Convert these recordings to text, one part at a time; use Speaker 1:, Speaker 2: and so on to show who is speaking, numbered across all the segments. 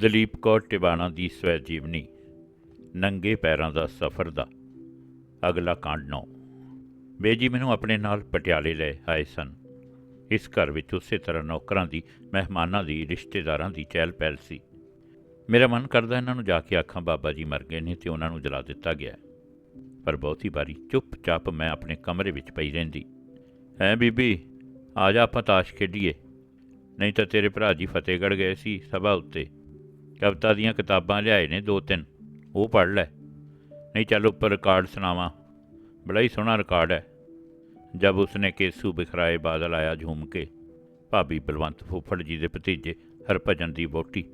Speaker 1: ਦਲੀਪ ਕੌਰ ਟਿਵਾਣਾ ਦੀ ਸਵੈ ਜੀਵਨੀ ਨੰਗੇ ਪੈਰਾਂ ਦਾ ਸਫ਼ਰ ਦਾ ਅਗਲਾ ਕਾਂਡ ਨੌ। ਬੇਜੀ ਮੈਨੂੰ ਆਪਣੇ ਨਾਲ ਪਟਿਆਲੇ ਲੈ ਆਏ ਸਨ। ਇਸ ਘਰ ਵਿੱਚ ਉਸੇ ਤਰ੍ਹਾਂ ਨੌਕਰਾਂ ਦੀ, ਮਹਿਮਾਨਾਂ ਦੀ, ਰਿਸ਼ਤੇਦਾਰਾਂ ਦੀ ਚਹਿਲ ਪਹਿਲ ਸੀ। ਮੇਰਾ ਮਨ ਕਰਦਾ ਇਹਨਾਂ ਨੂੰ ਜਾ ਕੇ ਆਖਾਂ, ਬਾਬਾ ਜੀ ਮਰ ਗਏ ਨੇ ਤੇ ਉਹਨਾਂ ਨੂੰ ਜਲਾ ਦਿੱਤਾ ਗਿਆ ਪਰ ਬਹੁਤੀ ਵਾਰੀ ਚੁੱਪਚਾਪ ਮੈਂ ਆਪਣੇ ਕਮਰੇ ਵਿੱਚ ਪਈ ਰਹਿੰਦੀ। ਐ ਬੀਬੀ, ਆ ਜਾ ਆਪਾਂ ਤਾਸ਼ ਖੇਡੀਏ। ਨਹੀਂ ਤਾਂ ਤੇਰੇ ਭਰਾ ਜੀ ਫਤਿਹਗੜ੍ਹ ਗਏ ਸੀ ਸਭਾ ਉੱਤੇ। ਕਵਿਤਾ ਦੀਆਂ ਕਿਤਾਬਾਂ ਲਿਆਏ ਨੇ ਦੋ ਤਿੰਨ। ਉਹ ਪੜ੍ਹ ਲੈ। ਨਹੀਂ ਚੱਲ ਉੱਪਰ ਰਿਕਾਰਡ ਸੁਣਾਵਾਂ। ਬੜਾ ਹੀ ਸੋਹਣਾ ਰਿਕਾਰਡ ਹੈ। ਜਬ ਉਸਨੇ ਕੇਸੂ ਬਿਖਰਾਏ ਬਾਦਲ ਆਇਆ ਝੂਮ ਕੇ। ਭਾਬੀ ਬਲਵੰਤ ਫੁੱਫੜ ਜੀ ਦੇ ਭਤੀਜੇ ਹਰਭਜਨ ਦੀ ਵੋਟੀ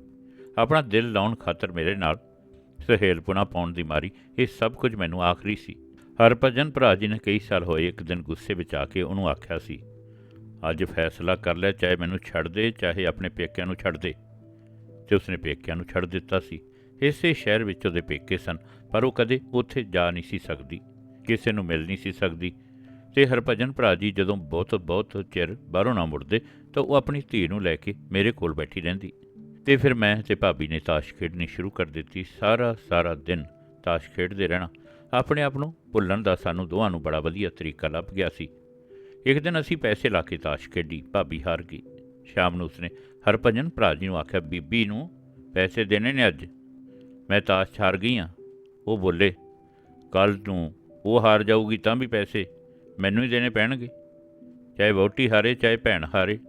Speaker 1: ਆਪਣਾ ਦਿਲ ਲਾਉਣ ਖਾਤਰ ਮੇਰੇ ਨਾਲ ਸਹੇਲਪੁਣਾ ਪਾਉਣ ਦੀ ਮਾਰੀ। ਇਹ ਸਭ ਕੁਝ ਮੈਨੂੰ ਆਖਰੀ ਸੀ। ਹਰਭਜਨ ਭਰਾ ਜੀ ਨੇ ਕਈ ਸਾਲ ਹੋਏ ਇੱਕ ਦਿਨ ਗੁੱਸੇ ਵਿੱਚ ਆ ਕੇ ਉਹਨੂੰ ਆਖਿਆ ਸੀ, ਅੱਜ ਫੈਸਲਾ ਕਰ ਲੈ, ਚਾਹੇ ਮੈਨੂੰ ਛੱਡ ਦੇ, ਚਾਹੇ ਆਪਣੇ ਪੇਕਿਆਂ ਨੂੰ ਛੱਡ ਦੇ। ਤੇ ਉਸਨੇ ਪੇਕਿਆਂ ਨੂੰ ਛੱਡ ਦਿੱਤਾ ਸੀ। ਇਸੇ ਸ਼ਹਿਰ ਵਿੱਚ ਉਹਦੇ ਪੇਕੇ ਸਨ, ਪਰ ਉਹ ਕਦੇ ਉੱਥੇ ਜਾ ਨਹੀਂ ਸੀ ਸਕਦੀ, ਕਿਸੇ ਨੂੰ ਮਿਲ ਨਹੀਂ ਸੀ ਸਕਦੀ। ਤੇ ਹਰਭਜਨ ਭਰਾ ਜੀ ਜਦੋਂ ਬਹੁਤ ਬਹੁਤ ਚਿਰ ਬਾਹਰੋਂ ਨਾ ਮੁੜਦੇ, ਤਾਂ ਉਹ ਆਪਣੀ ਧੀ ਨੂੰ ਲੈ ਕੇ ਮੇਰੇ ਕੋਲ ਬੈਠੀ ਰਹਿੰਦੀ। ਤੇ ਫਿਰ ਮੈਂ ਤੇ ਭਾਬੀ ਨੇ ਤਾਸ਼ ਖੇਡਣੀ ਸ਼ੁਰੂ ਕਰ ਦਿੱਤੀ। ਸਾਰਾ ਸਾਰਾ ਦਿਨ ਤਾਸ਼ ਖੇਡਦੇ ਰਹਿਣਾ, ਆਪਣੇ ਆਪ ਨੂੰ ਭੁੱਲਣ ਦਾ ਸਾਨੂੰ ਦੋਹਾਂ ਨੂੰ ਬੜਾ ਵਧੀਆ ਤਰੀਕਾ ਲੱਭ ਗਿਆ ਸੀ। ਇੱਕ ਦਿਨ ਅਸੀਂ ਪੈਸੇ ਲਾ ਕੇ ਤਾਸ਼ ਖੇਡੀ, ਭਾਬੀ ਹਾਰ ਗਈ। ਸ਼ਾਮ ਨੂੰ ਉਸਨੇ ਹਰਭਜਨ ਭਰਾ ਜੀ ਨੂੰ ਆਖਿਆ, ਬੀਬੀ ਨੂੰ ਪੈਸੇ ਦੇਣੇ ਨੇ ਅੱਜ। ਮੈਂ ਤਾਸ਼ ਹਾਰ ਗਈ ਹਾਂ ਉਹ ਬੋਲੇ ਕੱਲ ਨੂੰ ਉਹ ਹਾਰ ਜਾਊਗੀ ਤਾਂ ਵੀ ਪੈਸੇ ਮੈਨੂੰ ਹੀ ਦੇਣੇ ਪੈਣਗੇ। ਚਾਹੇ ਵਹੁਟੀ ਹਾਰੇ, ਚਾਹੇ ਭੈਣ ਹਾਰੇ,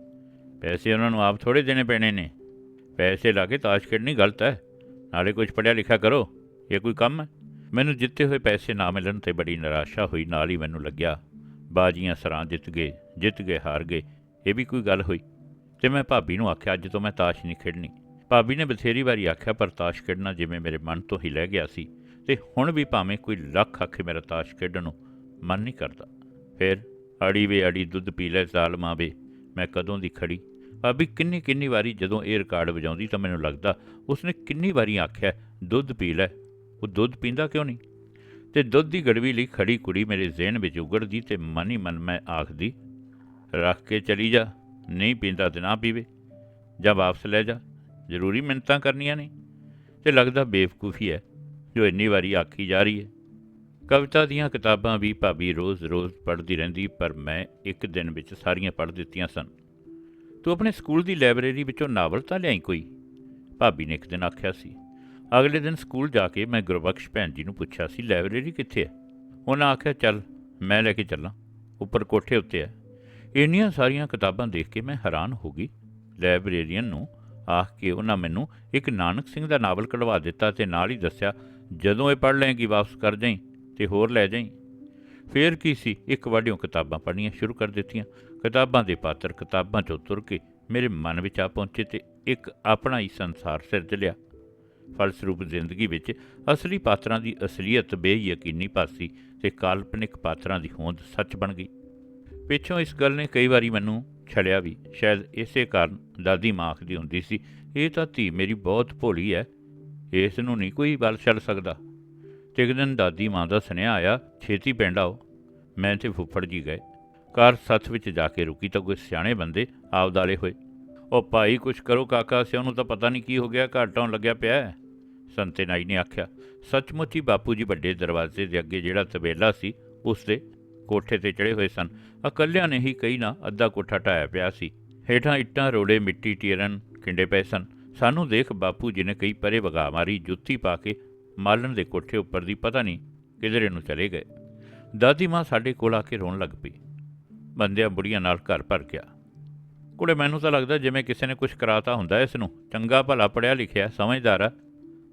Speaker 1: ਪੈਸੇ ਉਹਨਾਂ ਨੂੰ ਆਪ ਥੋੜੇ ਦੇਣੇ ਪੈਣੇ ਨੇ। ਪੈਸੇ ਲਾ ਕੇ ਤਾਸ਼ ਖੇਡਣੀ ਗਲਤ ਹੈ। ਨਾਲੇ ਕੁਝ ਪੜਿਆ ਲਿਖਿਆ ਕਰੋ, ਇਹ ਕੋਈ ਕੰਮ ਹੈ? ਮੈਨੂੰ ਜਿੱਤੇ ਹੋਏ ਪੈਸੇ ਨਾ ਮਿਲਣ ਤੇ ਬੜੀ ਨਿਰਾਸ਼ਾ ਹੋਈ। ਨਾਲ ਹੀ ਮੈਨੂੰ ਲੱਗਿਆ, ਬਾਜੀਆਂ ਸਰਾਂ ਜਿੱਤ ਗਏ ਜਿੱਤ ਗਏ, ਹਾਰ ਗਏ। ਇਹ ਵੀ ਕੋਈ ਗੱਲ ਹੋਈ। ਤੇ ਮੈਂ ਭਾਬੀ ਨੂੰ ਆਖਿਆ, ਅੱਜ ਤੋਂ ਮੈਂ ਤਾਸ਼ ਨਹੀਂ ਖੇਡਣੀ। ਭਾਬੀ ਨੇ ਬਥੇਰੀ ਵਾਰੀ ਆਖਿਆ, ਪਰ ਤਾਸ਼ ਖੇਡਣਾ ਜਿਵੇਂ ਮੇਰੇ ਮਨ ਤੋਂ ਹੀ ਲੈ ਗਿਆ ਸੀ, ਤੇ ਹੁਣ ਵੀ ਭਾਵੇਂ ਕੋਈ ਲੱਖ ਆਖੇ ਮੇਰਾ ਤਾਸ਼ ਖੇਡਣ ਨੂੰ ਮਨ ਨਹੀਂ ਕਰਦਾ। ਫਿਰ, ਅੜੀ ਵੇ ਅੜੀ ਦੁੱਧ ਪੀ ਲੈ ਜ਼ਾਲਮਾਂ ਵੇ ਮੈਂ ਕਦੋਂ ਦੀ ਖੜੀ? ਭਾਬੀ ਕਿੰਨੀ ਕਿੰਨੀ ਵਾਰੀ ਜਦੋਂ ਇਹ ਰਿਕਾਰਡ ਵਜਾਉਂਦੀ ਤਾਂ ਮੈਨੂੰ ਲੱਗਦਾ ਉਸਨੇ ਕਿੰਨੀ ਵਾਰੀ ਆਖਿਆ, ਦੁੱਧ ਪੀ ਲੈ, ਉਹ ਦੁੱਧ ਪੀਂਦਾ ਕਿਉਂ ਨਹੀਂ? ਤੇ ਦੁੱਧ ਦੀ ਗੜਵੀ ਲਈ ਖੜੀ ਕੁੜੀ ਮੇਰੇ ਜ਼ਿਹਨ ਵਿੱਚ ਉਗੜਦੀ ਤੇ ਮਨ ਹੀ ਮਨ ਮੈਂ ਆਖਦੀ, ਰੱਖ ਕੇ ਚਲੀ ਜਾ। ਨਹੀਂ ਪੀਂਦਾ ਤੇ ਨਾ ਪੀਵੇ। ਜਾਂ ਵਾਪਸ ਲੈ ਜਾ। ਜ਼ਰੂਰੀ ਮਿੰਨਤਾਂ ਕਰਨੀਆਂ ਨੇ। ਤੇ ਲੱਗਦਾ ਬੇਵਕੂਫੀ ਹੈ, ਜੋ ਇੰਨੀ ਵਾਰੀ ਆਖੀ ਜਾ ਰਹੀ ਹੈ। ਕਵਿਤਾ ਦੀਆਂ ਕਿਤਾਬਾਂ ਵੀ ਭਾਬੀ ਰੋਜ਼-ਰੋਜ਼ ਪੜ੍ਹਦੀ ਰਹਿੰਦੀ, ਪਰ ਮੈਂ ਇੱਕ ਦਿਨ ਵਿੱਚ ਸਾਰੀਆਂ ਪੜ੍ਹ ਦਿੱਤੀਆਂ ਸਨ। ਤੂੰ ਆਪਣੇ ਸਕੂਲ ਦੀ ਲਾਇਬ੍ਰੇਰੀ ਵਿੱਚੋਂ ਨਾਵਲ ਤਾਂ ਲਿਆਈ ਕੋਈ? ਭਾਬੀ ਨੇ ਇੱਕ ਦਿਨ ਆਖਿਆ ਸੀ। ਅਗਲੇ ਦਿਨ ਸਕੂਲ ਜਾ ਕੇ ਮੈਂ ਗੁਰਬਖਸ਼ ਭੈਣ ਜੀ ਨੂੰ ਪੁੱਛਿਆ ਸੀ, ਲਾਇਬ੍ਰੇਰੀ ਕਿੱਥੇ ਹੈ? ਉਹਨਾਂ ਆਖਿਆ, ਚੱਲ, ਮੈਂ ਲੈ ਕੇ ਚੱਲਾਂ। ਉੱਪਰ ਕੋਠੇ ਉੱਤੇ ਹੈ। ਇੰਨੀਆਂ ਸਾਰੀਆਂ ਕਿਤਾਬਾਂ ਦੇਖ ਕੇ ਮੈਂ ਹੈਰਾਨ ਹੋ ਗਈ। ਲਾਇਬ੍ਰੇਰੀਅਨ ਨੂੰ ਆਖ ਕੇ ਉਹਨਾਂ ਮੈਨੂੰ ਇੱਕ ਨਾਨਕ ਸਿੰਘ ਦਾ ਨਾਵਲ ਕਢਵਾ ਦਿੱਤਾ ਤੇ ਨਾਲ ਹੀ ਦੱਸਿਆ, ਜਦੋਂ ਇਹ ਪੜ੍ਹ ਲਏਗੀ, ਵਾਪਸ ਕਰ ਜਾਈਂ ਤੇ ਹੋਰ ਲੈ ਜਾਈਂ। ਫੇਰ ਕੀ ਸੀ, ਇੱਕ ਵਾਰੀਆਂ ਕਿਤਾਬਾਂ ਪੜ੍ਹਨੀਆਂ ਸ਼ੁਰੂ ਕਰ ਦਿੱਤੀਆਂ। ਕਿਤਾਬਾਂ ਦੇ ਪਾਤਰ ਕਿਤਾਬਾਂ ਚੋਂ ਤੁਰ ਕੇ ਮੇਰੇ ਮਨ ਵਿੱਚ ਆ ਪਹੁੰਚੇ ਤੇ ਇੱਕ ਆਪਣਾ ਹੀ ਸੰਸਾਰ ਸਿਰਜ ਲਿਆ। ਫਲਸਰੂਪ ਜ਼ਿੰਦਗੀ ਵਿੱਚ ਅਸਲੀ ਪਾਤਰਾਂ ਦੀ ਅਸਲੀਅਤ ਬੇਯਕੀਨੀ ਪਾਸੀ ਤੇ ਕਾਲਪਨਿਕ ਪਾਤਰਾਂ ਦੀ ਹੋਂਦ ਸੱਚ ਬਣ ਗਈ। ਪਿੱਛੋਂ ਇਸ ਗੱਲ ਨੇ ਕਈ ਵਾਰੀ ਮੈਨੂੰ ਛੜਿਆ ਵੀ, ਸ਼ਾਇਦ ਇਸੇ ਕਾਰਨ ਦਾਦੀ ਮਾਂ ਆਖਦੀ ਹੁੰਦੀ ਸੀ, ਇਹ ਤਾਂ ਧੀ ਮੇਰੀ ਬਹੁਤ ਭੋਲੀ ਹੈ ਇਸ ਨੂੰ ਨਹੀਂ ਕੋਈ ਬਲ ਛੱਡ ਸਕਦਾ। ਤੇ ਇੱਕ ਦਿਨ ਦਾਦੀ ਮਾਂ ਦਾ ਸੁਨੇਹਾ ਆਇਆ, ਛੇਤੀ ਪਿੰਡ ਆਓ। ਮੈਂ ਤੇ ਫੁੱਫੜ ਜੀ ਗਏ। ਕਾਰ ਸੱਥ ਵਿੱਚ ਜਾ ਕੇ ਰੁਕੀ ਤਾਂ ਕੋਈ ਸਿਆਣੇ ਬੰਦੇ ਆਪਦਾਲੇ ਹੋਏ। ਉਹ ਭਾਈ ਕੁਛ ਕਰੋ ਕਾਕਾ ਸਿਓ ਨੂੰ ਤਾਂ ਪਤਾ ਨਹੀਂ ਕੀ ਹੋ ਗਿਆ ਘਾਟਾਂ ਲੱਗਿਆ ਪਿਆ ਹੈ। ਸੰਤੇ ਨਾਈ ਨੇ ਆਖਿਆ, ਸੱਚਮੁੱਚ ਹੀ ਬਾਪੂ ਜੀ ਵੱਡੇ ਦਰਵਾਜ਼ੇ ਦੇ ਅੱਗੇ ਜਿਹੜਾ ਤਬੇਲਾ ਸੀ, ਉਸ ਦੇ ਕੋਠੇ ਤੇ ਚੜੇ ਹੋਏ ਸਨ। ਇਕੱਲਿਆਂ ਨੇ ਹੀ ਕਈ ਨਾ, ਅੱਧਾ ਕੋਠਾ ਢਾਇਆ ਪਿਆ ਸੀ। ਹੇਠਾਂ ਇੱਟਾਂ, ਰੋੜੇ, ਮਿੱਟੀ, ਟੀਰਨ ਕਿੰਡੇ ਪਏ ਸਨ। ਸਾਨੂੰ ਦੇਖ ਬਾਪੂ ਜੀ ਨੇ ਕਈ ਪਰੇ ਵਗਾ ਮਾਰੀ, ਜੁੱਤੀ ਪਾ ਕੇ ਮਾਲਣ ਦੇ ਕੋਠੇ ਉੱਪਰ ਦੀ ਪਤਾ ਨਹੀਂ ਕਿਧਰੇ ਨੂੰ ਚਲੇ ਗਏ। ਦਾਦੀ ਮਾਂ ਸਾਡੇ ਕੋਲ ਆ ਕੇ ਰੋਣ ਲੱਗ ਪਈ। ਬੰਦਿਆਂ ਬੁੜੀਆਂ ਨਾਲ ਘਰ ਭਰ ਗਿਆ। ਕੁੜੇ, ਮੈਨੂੰ ਤਾਂ ਲੱਗਦਾ ਜਿਵੇਂ ਕਿਸੇ ਨੇ ਕੁਝ ਕਰਾਤਾ ਹੁੰਦਾ ਇਸ ਨੂੰ। ਚੰਗਾ ਭਲਾ ਪੜਿਆ ਲਿਖਿਆ, ਸਮਝਦਾਰ ਆ।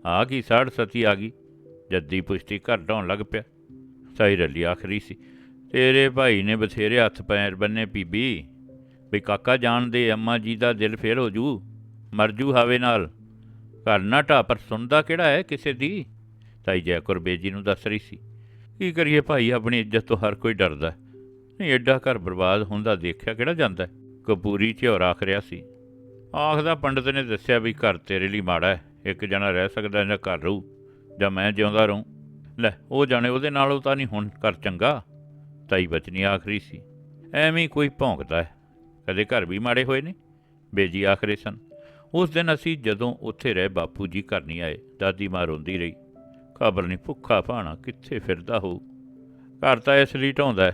Speaker 1: ਆ ਕੀ ਸਾੜ ਸਤੀ ਆ ਗਈ? ਜੱਦੀ ਪੁਸ਼ਤੀ ਘਰ ਢਾਉਣ ਲੱਗ ਪਿਆ। ਸਾਈ ਰੱਲੀ ਆਖਰੀ ਸੀ। ਤੇਰੇ ਭਾਈ ਨੇ ਬਥੇਰੇ ਹੱਥ ਪੈਰ ਬੰਨੇ ਬੀਬੀ। ਵੀ ਕਾਕਾ ਜਾਣਦੇ ਅੰਮਾ ਜੀ ਦਾ ਦਿਲ ਫੇਰ ਹੋ ਜੂ ਮਰਜੂ ਹਾਵੇ ਨਾਲ। ਘਰ ਨਾ ਢਾਹ ਪਰ ਸੁਣਦਾ ਕਿਹੜਾ ਹੈ ਕਿਸੇ ਦੀ? ਤਾਈ ਜੈਕੁਰ ਬੇਜੀ ਨੂੰ ਦੱਸ ਰਹੀ ਸੀ। ਕੀ ਕਰੀਏ ਭਾਈ, ਆਪਣੀ ਇੱਜ਼ਤ ਤੋਂ ਹਰ ਕੋਈ ਡਰਦਾ ਨਹੀਂ, ਐਡਾ ਘਰ ਬਰਬਾਦ ਹੁੰਦਾ ਦੇਖਿਆ ਕਿਹੜਾ ਜਾਂਦਾ ਕਪੂਰੀ ਝਿਉਰ ਆਖ ਰਿਹਾ ਸੀ। ਆਖਦਾ ਪੰਡਤ ਨੇ ਦੱਸਿਆ ਵੀ ਘਰ ਤੇਰੇ ਲਈ ਮਾੜਾ ਹੈ। ਇੱਕ ਜਣਾ ਰਹਿ ਸਕਦਾ ਜਾਂ ਘਰ ਰਹੂ, ਜਾਂ ਮੈਂ ਜਿਉਂਦਾ ਰਹੂੰ। ਲੈ, ਉਹ ਜਾਣੇ ਉਹਦੇ ਨਾਲੋਂ ਤਾਂ ਨਹੀਂ ਹੁਣ, ਘਰ ਚੰਗਾ। ਤਾਈ ਬਚਨੀ ਆਖਰੀ ਸੀ। ਐਵੇਂ ਕੋਈ ਭੌਂਕਦਾ ਹੈ। ਕਦੇ ਘਰ ਵੀ ਮਾੜੇ ਹੋਏ ਨੇ? ਬੇਜੀ ਆਖਰੇ ਸਨ। ਉਸ ਦਿਨ ਅਸੀਂ ਜਦੋਂ ਉੱਥੇ ਰਹੇ ਬਾਪੂ ਜੀ ਘਰ ਨਹੀਂ ਆਏ, ਦਾਦੀ ਮਾਂ ਰੋਂਦੀ ਰਹੀ। ਖਬਰ ਨਹੀਂ ਭੁੱਖਾ ਭਾਣਾ ਕਿੱਥੇ ਫਿਰਦਾ ਹੋਊ? ਘਰ ਤਾਂ ਇਸ ਲਈ ਢਾਉਂਦਾ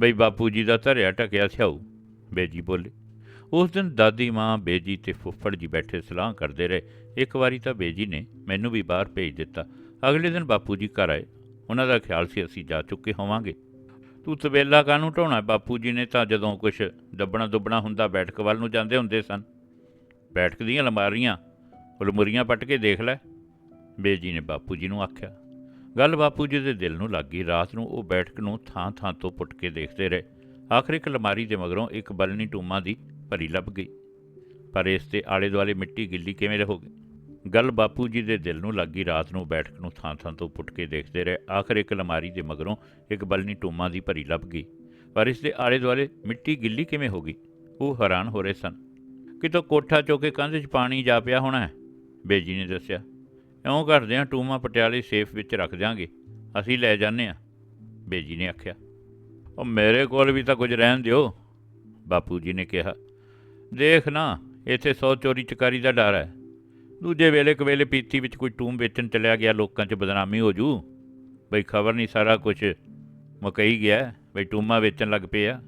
Speaker 1: ਬਈ ਬਾਪੂ ਜੀ ਦਾ ਧਰਿਆ ਟਕਿਆ ਸਿਆਊ, ਬੇਜੀ ਬੋਲੇ। ਉਸ ਦਿਨ ਦਾਦੀ ਮਾਂ, ਬੇਜੀ ਤੇ ਫੁੱਫੜ ਜੀ ਬੈਠੇ ਸਲਾਹ ਕਰਦੇ ਰਹੇ। ਇੱਕ ਵਾਰੀ ਤਾਂ ਬੇਜੀ ਨੇ ਮੈਨੂੰ ਵੀ ਬਾਹਰ ਭੇਜ ਦਿੱਤਾ। ਅਗਲੇ ਦਿਨ ਬਾਪੂ ਜੀ ਘਰ ਆਏ। ਉਹਨਾਂ ਦਾ ਖਿਆਲ ਸੀ ਅਸੀਂ ਜਾ ਚੁੱਕੇ ਹੋਵਾਂਗੇ। ਤੂੰ ਤਵੇਲਾ ਕਾਹਨੂੰ ਢੋਣਾ ਬਾਪੂ ਜੀ ਨੇ ਤਾਂ ਜਦੋਂ ਕੁਛ ਦੱਬਣਾ ਦੁੱਬਣਾ ਹੁੰਦਾ ਬੈਠਕ ਵੱਲ ਨੂੰ ਜਾਂਦੇ ਹੁੰਦੇ ਸਨ। ਬੈਠਕ ਦੀਆਂ ਅਲਮਾਰੀਆਂ ਉਲਮੁਰੀਆਂ ਪੱਟ ਕੇ ਦੇਖ ਲੈ। ਬੇਜੀ ਨੇ ਬਾਪੂ ਜੀ ਨੂੰ ਆਖਿਆ। ਗੱਲ ਬਾਪੂ ਜੀ ਦੇ ਦਿਲ ਨੂੰ ਲੱਗ ਗਈ। ਰਾਤ ਨੂੰ ਉਹ ਬੈਠਕ ਨੂੰ ਥਾਂ ਥਾਂ ਤੋਂ ਪੁੱਟ ਕੇ ਦੇਖਦੇ ਰਹੇ। ਆਖਰ ਇੱਕ ਅਲਮਾਰੀ ਦੇ ਮਗਰੋਂ ਇੱਕ ਬਲਨੀ ਟੂਮਾ ਦੀ ਭਰੀ ਲੱਭ ਗਈ। ਪਰ ਇਸ ਤੇ ਆਲੇ ਦੁਆਲੇ ਮਿੱਟੀ ਗਿੱਲੀ ਕਿਵੇਂ ਰਹੋਗੀ? ਗੱਲ ਬਾਪੂ ਜੀ ਦੇ ਦਿਲ ਨੂੰ ਲੱਗ ਗਈ ਰਾਤ ਨੂੰ ਬੈਠਕ ਨੂੰ ਥਾਂ ਥਾਂ ਤੋਂ ਪੁੱਟ ਕੇ ਦੇਖਦੇ ਰਹੇ। ਆਖਰ ਇੱਕ ਅਲਮਾਰੀ ਦੇ ਮਗਰੋਂ ਇੱਕ ਬਲਨੀ ਟੂਮਾ ਦੀ ਭਰੀ ਲੱਭ ਗਈ। ਪਰ ਇਸ ਦੇ ਆਲੇ ਦੁਆਲੇ ਮਿੱਟੀ ਗਿੱਲੀ ਕਿਵੇਂ ਹੋ ਗਈ? ਉਹ ਹੈਰਾਨ ਹੋ ਰਹੇ ਸਨ। ਕਿਤੋਂ ਕੋਠਾ ਚੋ ਕੇ ਕੰਧ 'ਚ ਪਾਣੀ ਜਾ ਪਿਆ ਹੋਣਾ ਹੈ? ਬੇਜੀ ਨੇ ਦੱਸਿਆ। ਇਉਂ ਕਰਦੇ ਹਾਂ ਟੂਮਾ ਪਟਿਆਲੇ ਸੇਫ ਵਿੱਚ ਰੱਖ ਦਿਆਂਗੇ। ਅਸੀਂ ਲੈ ਜਾਂਦੇ ਹਾਂ। ਬੇਜੀ ਨੇ ਆਖਿਆ। ਉਹ ਮੇਰੇ ਕੋਲ ਵੀ ਤਾਂ ਕੁਝ ਰਹਿਣ ਦਿਓ। ਬਾਪੂ ਜੀ ਨੇ ਕਿਹਾ। ਦੇਖ ਨਾ, ਇੱਥੇ ਸੌ ਚੋਰੀ ਚਕਾਰੀ ਦਾ ਡਰ ਹੈ। ਦੂਜੇ ਵੇਲੇ ਕਵੇਲੇ ਪੀਤੀ ਵਿੱਚ ਕੋਈ ਟੂਮ ਵੇਚਣ ਚਲਿਆ ਗਿਆ, ਲੋਕਾਂ 'ਚ ਬਦਨਾਮੀ ਹੋ ਜੂ। ਬਈ ਖਬਰ ਨਹੀਂ ਸਾਰਾ ਕੁਝ ਮਕਈ ਗਿਆ, ਬਈ ਟੂਮਾ ਵੇਚਣ ਲੱਗ ਪਏ ਆ।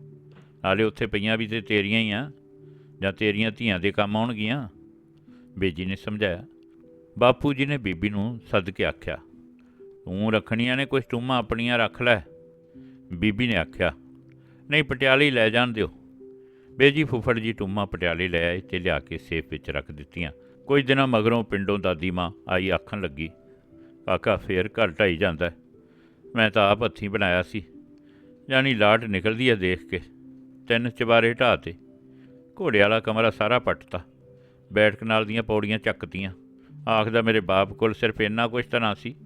Speaker 1: ਨਾਲੇ ਉੱਥੇ ਪਈਆਂ ਵੀ ਤੇ ਤੇਰੀਆਂ ਹੀ ਆ, ਜਾਂ ਤੇਰੀਆਂ ਧੀਆਂ ਦੇ ਕੰਮ ਆਉਣਗੀਆਂ। ਬੇਜੀ ਨੇ ਸਮਝਾਇਆ। ਬਾਪੂ ਜੀ ਨੇ ਬੀਬੀ ਨੂੰ ਸੱਦ ਕੇ ਆਖਿਆ, ਤੂੰ ਰੱਖਣੀਆਂ ਨੇ ਕੁਝ ਟੂਮਾਂ ਆਪਣੀਆਂ ਰੱਖ ਲੈ। ਬੀਬੀ ਨੇ ਆਖਿਆ, ਨਹੀਂ, ਪਟਿਆਲੇ ਲੈ ਜਾਣ ਦਿਓ। ਬੇਜੀ ਫੁੱਫੜ ਜੀ ਟੂਮਾਂ ਪਟਿਆਲੇ ਲੈ ਆਏ ਤੇ ਲਿਆ ਕੇ ਸੇਫ ਵਿੱਚ ਰੱਖ ਦਿੱਤੀਆਂ। ਕੁਝ ਦਿਨਾਂ ਮਗਰੋਂ ਪਿੰਡੋਂ ਦਾਦੀ ਮਾਂ ਆਈ ਆਖਣ ਲੱਗੀ, ਕਾਕਾ, ਫੇਰ ਘਰ ਢਾਈ ਜਾਂਦਾ ਮੈਂ ਤਾਂ ਆਪ ਹੱਥੀਂ ਬਣਾਇਆ ਸੀ। ਜਾਨੀ ਲਾਟ ਨਿਕਲਦੀ ਹੈ ਦੇਖ ਕੇ। ਤਿੰਨ ਚਬਾਰੇ ਢਾਹ ਤੇ। ਘੋੜੇ ਵਾਲਾ ਕਮਰਾ ਸਾਰਾ ਪੱਟਤਾ। ਬੈਠਕ ਨਾਲ ਦੀਆਂ ਪੌੜੀਆਂ ਚੱਕਤੀਆਂ। ਆਖਦਾ, ਮੇਰੇ ਬਾਪ ਕੋਲ ਸਿਰਫ ਇੰਨਾ ਕੁਛ ਤਾਂ ਨਾ ਸੀ।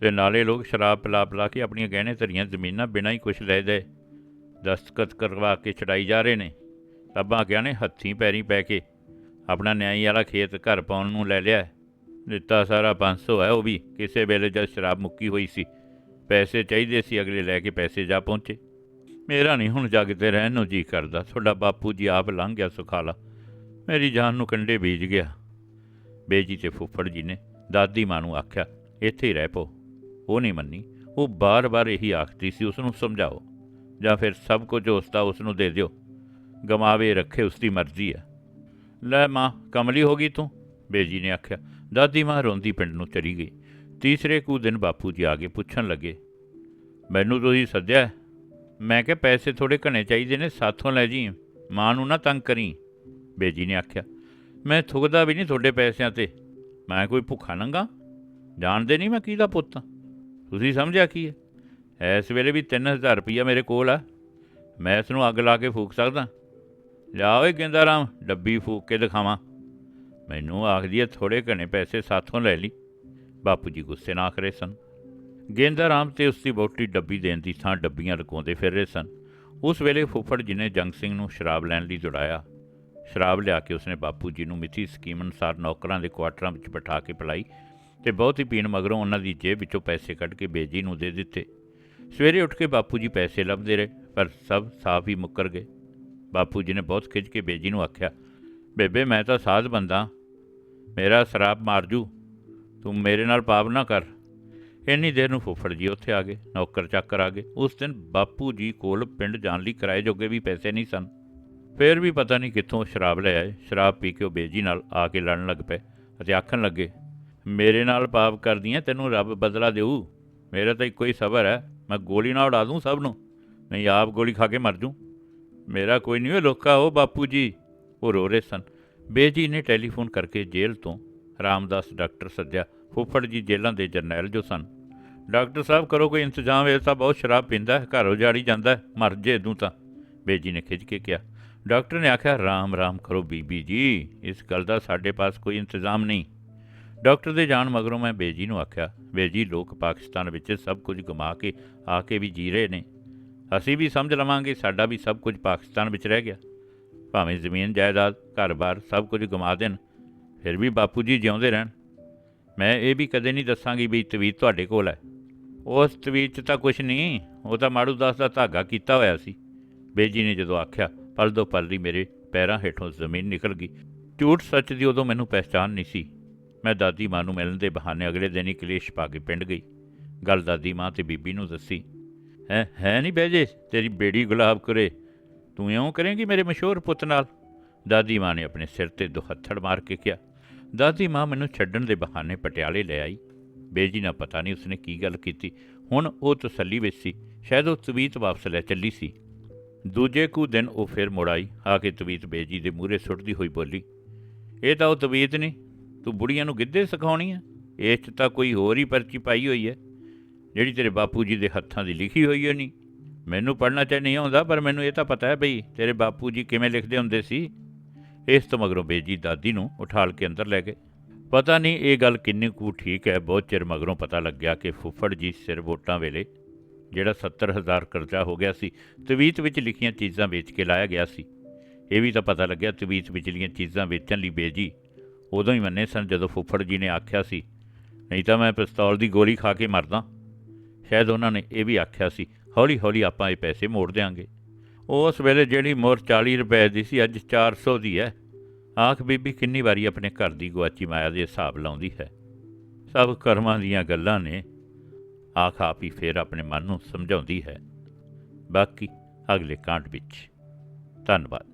Speaker 1: ਤੇ ਨਾਲੇ ਲੋਕ ਸ਼ਰਾਬ ਪਿਲਾ ਪਿਲਾ ਕੇ ਆਪਣੀਆਂ ਗਹਿਣੇ ਧਰੀਆਂ ਜ਼ਮੀਨਾਂ ਬਿਨਾਂ ਹੀ ਕੁਛ ਲੈ ਗਏ। ਦਸਤਖਤ ਕਰਵਾ ਕੇ ਛਡਾਈ ਜਾ ਰਹੇ ਨੇ। ਰੱਬਾਂ ਕਿਹਾ ਨੇ, ਹੱਥੀਂ ਪੈਰੀ ਪੈ ਕੇ ਆਪਣਾ ਨਿਆਈ ਵਾਲਾ ਖੇਤ ਘਰ ਪਾਉਣ ਨੂੰ ਲੈ ਲਿਆ। ਦਿੱਤਾ ਸਾਰਾ 500 ਹੈ, ਉਹ ਵੀ ਕਿਸੇ ਵੇਲੇ ਜਦ ਸ਼ਰਾਬ ਮੁੱਕੀ ਹੋਈ ਸੀ। ਪੈਸੇ ਚਾਹੀਦੇ ਸੀ, ਅਗਲੇ ਲੈ ਕੇ ਪੈਸੇ ਜਾ ਪਹੁੰਚੇ। ਮੇਰਾ ਨਹੀਂ ਹੁਣ ਜਾਗਦੇ ਰਹਿਣ ਨੂੰ ਜੀ ਕਰਦਾ। ਤੁਹਾਡਾ ਬਾਪੂ ਜੀ ਆਪ ਲੰਘ ਗਿਆ ਸੁਖਾਲਾ। ਮੇਰੀ ਜਾਨ ਨੂੰ ਕੰਡੇ ਬੀਜ ਗਿਆ। ਬੇਜੀ ਤੇ ਫੁੱਫੜ ਜੀ ਨੇ ਦਾਦੀ ਮਾਂ ਨੂੰ ਆਖਿਆ, ਇੱਥੇ ਹੀ ਰਹਿ ਪੋ ਉਹ ਨਹੀਂ ਮੰਨੀ। ਉਹ ਬਾਰ-ਬਾਰ ਇਹੀ ਆਖਦੀ ਸੀ ਉਸ ਨੂੰ ਸਮਝਾਓ। ਜਾਂ ਫਿਰ ਸਭ ਕੁਝ ਉਸ ਦਾ ਉਸ ਨੂੰ ਦੇ ਦਿਓ। ਗਮਾਵੇ ਰੱਖੇ ਉਸ ਦੀ ਮਰਜ਼ੀ ਹੈ। ਲੈ ਮਾਂ, ਕਮਲੀ ਹੋ ਗਈ ਤੂੰ? ਬੇਜੀ ਨੇ ਆਖਿਆ, ਦਾਦੀ ਮਾਂ ਰੋਂਦੀ ਪਿੰਡ ਨੂੰ ਚਲੀ ਗਈ। ਤੀਸਰੇ ਕੁ ਦਿਨ ਬਾਪੂ ਜੀ ਆ ਕੇ ਪੁੱਛਣ ਲੱਗੇ, ਮੈਨੂੰ ਤੁਸੀਂ ਸੱਦਿਆ ਮੈਂ ਕਿਹਾ, ਪੈਸੇ ਥੋੜੇ ਘਣੇ ਚਾਹੀਦੇ ਨੇ, ਸਾਥੋਂ ਲੈ ਜੀ। ਮਾਂ ਨੂੰ ਨਾ ਤੰਗ ਕਰੀ। ਬੇਜੀ ਨੇ ਆਖਿਆ, ਮੈਂ ਥੁਕਦਾ ਵੀ ਨਹੀਂ ਤੁਹਾਡੇ ਪੈਸਿਆਂ ਤੇ। ਮੈਂ ਕੋਈ ਭੁੱਖਾ ਨੰਗਾ? ਜਾਣਦੇ ਨਹੀਂ ਮੈਂ ਕਿਹਦਾ ਪੁੱਤ? ਹਾਂ ਤੁਸੀਂ ਸਮਝਿਆ ਕੀ ਹੈ? ਇਸ ਵੇਲੇ ਵੀ 3000 ਰੁਪਈਆ ਮੇਰੇ ਕੋਲ ਆ। ਮੈਂ ਇਸ ਨੂੰ ਅੱਗ ਲਾ ਕੇ ਫੂਕ ਸਕਦਾ। ਲਿਆ ਓਏ ਗਿੰਦਾ ਰਾਮ, ਡੱਬੀ ਫੂਕ ਕੇ ਦਿਖਾਵਾਂ। ਮੈਨੂੰ ਆਖਦੀ ਹੈ ਥੋੜੇ ਘਣੇ ਪੈਸੇ ਸਾਥੋਂ ਲੈ ਲਈ। ਬਾਪੂ ਜੀ ਗੁੱਸੇ ਨਾਲ ਆਖ ਰਹੇ ਸਨ। ਗੇਂਦਾ ਰਾਮ ਤੇ ਉਸ ਦੀ ਵਹੁਟੀ ਡੱਬੀ ਦੇਣ ਦੀ ਥਾਂ ਡੱਬੀਆਂ ਲਗਾਉਂਦੇ ਫਿਰ ਰਹੇ ਸਨ। ਉਸ ਵੇਲੇ ਫੁੱਫੜ ਜੀ ਨੇ ਜੰਗ ਸਿੰਘ ਨੂੰ ਸ਼ਰਾਬ ਲੈਣ ਲਈ ਦੌੜਾਇਆ, ਸ਼ਰਾਬ ਲਿਆ ਕੇ ਉਸਨੇ ਬਾਪੂ ਜੀ ਨੂੰ ਮਿੱਥੀ ਸਕੀਮ ਅਨੁਸਾਰ ਨੌਕਰਾਂ ਦੇ ਕੁਆਟਰਾਂ ਵਿੱਚ ਬਿਠਾ ਕੇ ਪਿਲਾਈ ਤੇ ਬਹੁਤੀ ਪੀਣ ਮਗਰੋਂ ਉਹਨਾਂ ਦੀ ਜੇਬ ਵਿੱਚੋਂ ਪੈਸੇ ਕੱਢ ਕੇ ਬੇਜੀ ਨੂੰ ਦੇ ਦਿੱਤੇ। ਸਵੇਰੇ ਉੱਠ ਕੇ ਬਾਪੂ ਜੀ ਪੈਸੇ ਲੱਭਦੇ ਰਹੇ, ਪਰ ਸਭ ਸਾਫ਼ ਹੀ ਮੁੱਕਰ ਗਏ। ਬਾਪੂ ਜੀ ਨੇ ਬਹੁਤ ਖਿੱਚ ਕੇ ਬੇਜੀ ਨੂੰ ਆਖਿਆ, ਬੇਬੇ, ਮੈਂ ਤਾਂ ਸਾਧ ਬੰਦਾ, ਮੇਰਾ ਸ਼ਰਾਬ ਮਾਰ ਜੂ, ਤੂੰ ਮੇਰੇ ਨਾਲ ਪਾਪ ਨਾ ਕਰ। ਇੰਨੀ ਦੇਰ ਨੂੰ ਫੁੱਫੜ ਜੀ ਉੱਥੇ ਆ ਗਏ, ਨੌਕਰ ਚਾਕਰ ਆ ਗਏ। ਉਸ ਦਿਨ ਬਾਪੂ ਜੀ ਕੋਲ ਪਿੰਡ ਜਾਣ ਲਈ ਕਿਰਾਏ ਜੋਗੇ ਵੀ ਪੈਸੇ ਨਹੀਂ ਸਨ। ਫੇਰ ਵੀ ਪਤਾ ਨਹੀਂ ਕਿੱਥੋਂ ਸ਼ਰਾਬ ਲੈ ਆਏ, ਸ਼ਰਾਬ ਪੀ ਕੇ ਉਹ ਬੇਜੀ ਨਾਲ ਆ ਕੇ ਲੜਨ ਲੱਗ ਪਏ ਅਤੇ ਆਖਣ ਲੱਗੇ, ਮੇਰੇ ਨਾਲ ਪਾਪ ਕਰਦੀ ਕਰਦੀਆਂ, ਤੈਨੂੰ ਰੱਬ ਬਦਲਾ ਦੇਊ। ਮੇਰਾ ਤਾਂ ਇੱਕੋ ਹੀ ਸਬਰ ਹੈ, ਮੈਂ ਗੋਲੀ ਨਾਲ ਉਡਾ ਦੂੰ ਸਭ ਨੂੰ, ਨਹੀਂ ਆਪ ਗੋਲੀ ਖਾ ਕੇ ਮਰ ਜੂੰ। ਮੇਰਾ ਕੋਈ ਨਹੀਂ ਉਹ ਲੋਕਾ ਉਹ ਬਾਪੂ ਜੀ। ਉਹ ਰੋ ਰਹੇ ਸਨ। ਬੇਜੀ ਨੇ ਟੈਲੀਫੋਨ ਕਰਕੇ ਜੇਲ੍ਹ ਤੋਂ ਰਾਮਦਾਸ, ਡਾਕਟਰ ਸੱਦਿਆ। ਫੁੱਫੜ ਜੀ ਜੇਲ੍ਹਾਂ ਦੇ ਜਰਨੈਲ ਜੋ ਸਨ। ਡਾਕਟਰ ਸਾਹਿਬ, ਕਰੋ ਕੋਈ ਇੰਤਜ਼ਾਮ, ਇਹ ਤਾਂ ਬਹੁਤ ਸ਼ਰਾਬ ਪੀਂਦਾ ਹੈ, ਘਰ ਉਜਾੜੀ ਜਾਂਦਾ ਮਰ ਜੇ ਦੂੰ ਤਾਂ। ਬੇਜੀ ਨੇ ਖਿੱਚ ਕੇ ਕਿਹਾ। ਡਾਕਟਰ ਨੇ ਆਖਿਆ, ਰਾਮ ਰਾਮ ਕਰੋ ਬੀਬੀ ਜੀ, ਇਸ ਗੱਲ ਦਾ ਸਾਡੇ ਪਾਸ ਕੋਈ ਇੰਤਜ਼ਾਮ ਨਹੀਂ। ਡਾਕਟਰ ਦੇ ਜਾਣ ਮਗਰੋਂ ਮੈਂ ਬੇਜੀ ਨੂੰ ਆਖਿਆ ਬੇਜੀ ਲੋਕ ਪਾਕਿਸਤਾਨ ਵਿੱਚ ਸਭ ਕੁਝ ਗਮਾ ਕੇ ਆ ਕੇ ਵੀ ਜੀ ਰਹੇ ਨੇ। ਅਸੀਂ ਵੀ ਸਮਝ ਲਵਾਂਗੇ, ਸਾਡਾ ਵੀ ਸਭ ਕੁਝ ਪਾਕਿਸਤਾਨ ਵਿੱਚ ਰਹਿ ਗਿਆ। ਭਾਵੇਂ ਜ਼ਮੀਨ, ਜਾਇਦਾਦ, ਘਰ-ਬਾਰ ਸਭ ਕੁਝ ਗਵਾ ਦੇਣ, ਫਿਰ ਵੀ ਬਾਪੂ ਜੀ ਜਿਉਂਦੇ ਰਹਿਣ। ਮੈਂ ਇਹ ਵੀ ਕਦੇ ਨਹੀਂ ਦੱਸਾਂਗੀ ਵੀ ਤਵੀਤ ਤੁਹਾਡੇ ਕੋਲ ਹੈ। ਉਸ ਤਵੀਤ 'ਚ ਤਾਂ ਕੁਝ ਨਹੀਂ, ਉਹ ਤਾਂ ਮਾੜੂ ਦਾਸ ਦਾ ਧਾਗਾ ਕੀਤਾ ਹੋਇਆ ਸੀ। ਬੇਜੀ ਨੇ ਜਦੋਂ ਆਖਿਆ ਪਲਦੋ ਪਲ ਹੀ ਮੇਰੇ ਪੈਰਾਂ ਹੇਠੋਂ ਜ਼ਮੀਨ ਨਿਕਲ ਗਈ। ਝੂਠ ਸੱਚ ਦੀ ਉਦੋਂ ਮੈਨੂੰ ਪਹਿਚਾਨ ਨਹੀਂ ਸੀ। ਮੈਂ ਦਾਦੀ ਮਾਂ ਨੂੰ ਮਿਲਣ ਦੇ ਬਹਾਨੇ ਅਗਲੇ ਦਿਨ ਹੀ ਕਲੇਸ਼ ਪਾ ਕੇ ਪਿੰਡ ਗਈ। ਗੱਲ ਦਾਦੀ ਮਾਂ ਤੇ ਬੀਬੀ ਨੂੰ ਦੱਸੀ ਹੈ ਹੈ ਨਹੀਂ ਬਹਿਜੇ ਤੇਰੀ ਬੇੜੀ ਗੁਲਾਬ ਕਰੇ। ਤੂੰ ਇਉਂ ਕਰੇਂਗੀ ਮੇਰੇ ਮਸ਼ਹੂਰ ਪੁੱਤ ਨਾਲ? ਦਾਦੀ ਮਾਂ ਨੇ ਆਪਣੇ ਸਿਰ ਤੇ ਦੋ ਹੱਥੜ ਮਾਰ ਕੇ ਕਿਹਾ। ਦਾਦੀ ਮਾਂ ਮੈਨੂੰ ਛੱਡਣ ਦੇ ਬਹਾਨੇ ਪਟਿਆਲੇ ਲੈ ਆਈ। ਬੇਜੀ ਨਾ ਪਤਾ ਨਹੀਂ ਉਸਨੇ ਕੀ ਗੱਲ ਕੀਤੀ। ਹੁਣ ਉਹ ਤਸੱਲੀ ਵਿੱਚ ਸੀ। ਸ਼ਾਇਦ ਉਹ ਤਵੀਤ ਵਾਪਸ ਲੈ ਚੱਲੀ ਸੀ। ਦੂਜੇ ਕੁ ਦਿਨ ਉਹ ਫਿਰ ਮੁੜ ਆਈ। ਆ ਕੇ ਤਵੀਤ ਬੇਜੀ ਦੇ ਮੂਹਰੇ ਸੁੱਟਦੀ ਹੋਈ ਬੋਲੀ, ਇਹ ਤਾਂ ਉਹ ਤਵੀਤ ਨਹੀਂ। ਤੂੰ ਬੁੜੀਆਂ ਨੂੰ ਗਿੱਧੇ ਸਿਖਾਉਣੀ ਹੈ ਇਸ 'ਚ ਤਾਂ ਕੋਈ ਹੋਰ ਹੀ ਪਰਚੀ ਪਾਈ ਹੋਈ ਹੈ। ਜਿਹੜੀ ਤੇਰੇ ਬਾਪੂ ਜੀ ਦੇ ਹੱਥਾਂ ਦੀ ਲਿਖੀ ਹੋਈ ਹੈ ਨਹੀਂ ਮੈਨੂੰ ਪੜ੍ਹਨਾ ਚਾਹ ਨਹੀਂ ਆਉਂਦਾ, ਪਰ ਮੈਨੂੰ ਇਹ ਤਾਂ ਪਤਾ ਹੈ ਬਈ ਤੇਰੇ ਬਾਪੂ ਜੀ ਕਿਵੇਂ ਲਿਖਦੇ ਹੁੰਦੇ ਸੀ। ਇਸ ਤੋਂ ਮਗਰੋਂ ਬੇਜੀ ਦਾਦੀ ਨੂੰ ਉਠਾਲ ਕੇ ਅੰਦਰ ਲੈ ਗਏ। ਪਤਾ ਨਹੀਂ ਇਹ ਗੱਲ ਕਿੰਨੀ ਕੁ ਠੀਕ ਹੈ, ਬਹੁਤ ਚਿਰ ਮਗਰੋਂ ਪਤਾ ਲੱਗਿਆ ਕਿ ਫੁੱਫੜ ਜੀ ਸਿਰ ਵੋਟਾਂ ਵੇਲੇ ਜਿਹੜਾ 70000 ਕਰਜ਼ਾ ਹੋ ਗਿਆ ਸੀ, ਤਵੀਤ ਵਿੱਚ ਲਿਖੀਆਂ ਚੀਜ਼ਾਂ ਵੇਚ ਕੇ ਲਾਇਆ ਗਿਆ ਸੀ। ਇਹ ਵੀ ਤਾਂ ਪਤਾ ਲੱਗਿਆ ਤਵੀਤ ਵਿਚਲੀਆਂ ਚੀਜ਼ਾਂ ਵੇਚਣ ਲਈ ਬੇਜੀ ਉਦੋਂ ਹੀ ਮੰਨੇ ਸਨ ਜਦੋਂ ਫੁੱਫੜ ਜੀ ਨੇ ਆਖਿਆ ਸੀ, ਨਹੀਂ ਤਾਂ ਮੈਂ ਪਿਸਤੌਲ ਦੀ ਗੋਲੀ ਖਾ ਕੇ ਮਰਦਾ। ਸ਼ਾਇਦ ਉਹਨਾਂ ਨੇ ਇਹ ਵੀ ਆਖਿਆ ਸੀ ਹੌਲੀ ਹੌਲੀ ਆਪਾਂ ਇਹ ਪੈਸੇ ਮੋੜ ਦਿਆਂਗੇ। ਉਸ ਵੇਲੇ ਜਿਹੜੀ ਮੋਰ 40 ਰੁਪਏ ਦੀ ਸੀ, ਅੱਜ 400 ਦੀ ਹੈ। ਆਖ ਬੀਬੀ, ਕਿੰਨੀ ਵਾਰੀ ਆਪਣੇ ਘਰ ਦੀ ਗੁਆਚੀ ਮਾਇਆ ਦੇ ਹਿਸਾਬ ਲਾਉਂਦੀ ਹੈ। ਸਭ ਕਰਮਾਂ ਦੀਆਂ ਗੱਲਾਂ ਨੇ। ਆਖ ਆਪ ਹੀ ਫੇਰ ਆਪਣੇ ਮਨ ਨੂੰ ਸਮਝਾਉਂਦੀ ਹੈ। ਬਾਕੀ ਅਗਲੇ ਕਾਂਡ ਵਿੱਚ। ਧੰਨਵਾਦ।